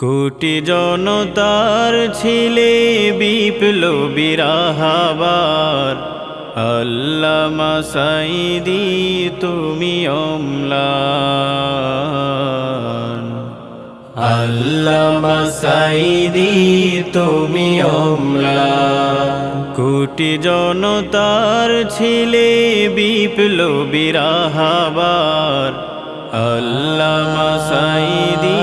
কোটি জনতার ছিলে বিপ্লবী রাহাবার। আল্লামা সাইদি তুমি অম্লান। আল্লামা সাইদি তুমি অম্লান। কোটি জনতার ছিলে বিপ্লবী রাহাবার। আল্লামা সাইদি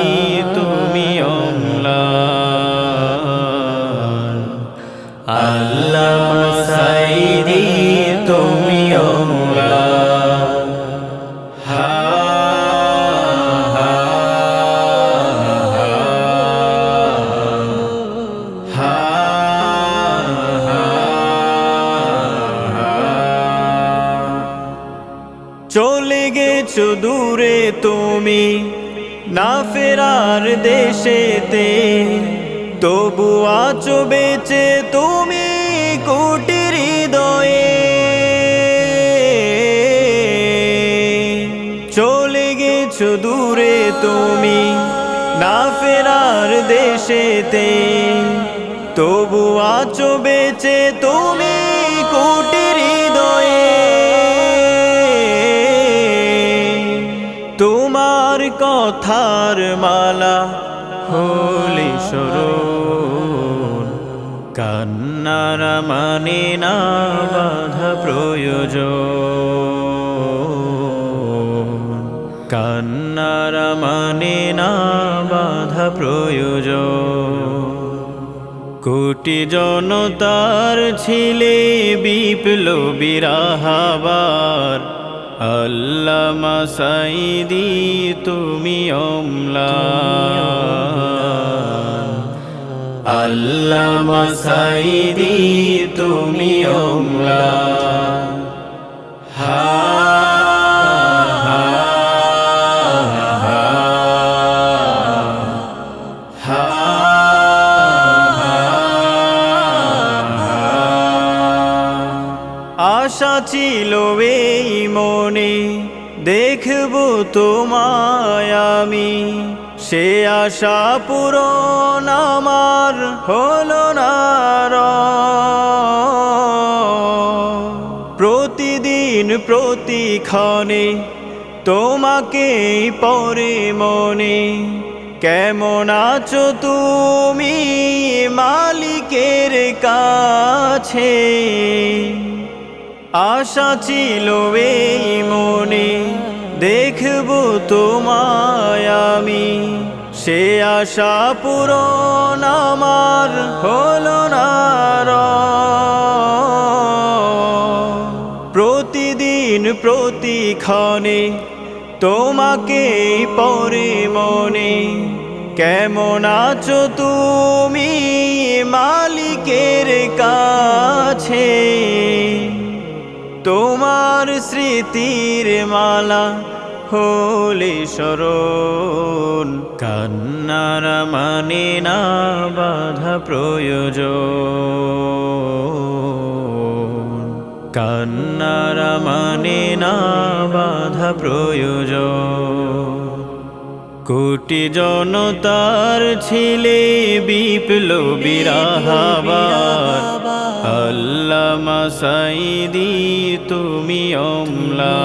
চলে গেছো দূরে তুমি, না ফেরার দেশেতে। তবু আছো বেঁচে তুমি কুটির হৃদয়ে। চলে গেছো দূরে তুমি, না ফেরার দেশেতে। তবু আছো বেঁচে তুমি কথার মালা, হলি স্মরণ। কান্নার মানে না বাধা প্রয়োজন। কান্নার মানে না বাধা প্রয়োজন। কোটি জনতার ছিলে বিপ্লবী রাহাবার আল্লামা সাইদি তুমি অম্লান আল্লামা সাইদি তুমি অম্লান হা ছিল এই মনে। দেখব তোমায় আমি। সে আশা পূরণ আমার হলো না। প্রতিদিন প্রতিক্ষণে তোমাকে পরে মনে। কেমন আছো তুমি মালিকের কাছে? আশা ছিল এই মনে, দেখব তোমায় আমি সে আশা পূরণ আমার হলো না। প্রতিদিন প্রতিক্ষণে তোমাকে পরে মনে, কেমন আছো তুমি মালিকের কাছে তোমার স্মৃতির মালা, হলে স্মরণ। কান্নার মানে না বাধা প্রয়োজন। কান্নার মানে না বাধা প্রয়োজন। কোটি জনতার ছিলে বিপ্লবী রাহাবার মাসাইদি তুমি অমলা।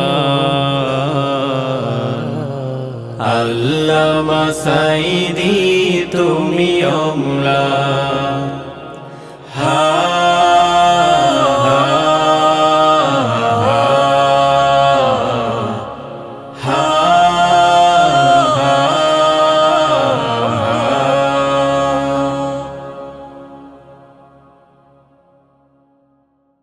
আল্লাহ মাসাইদি তুমি অমলা। হা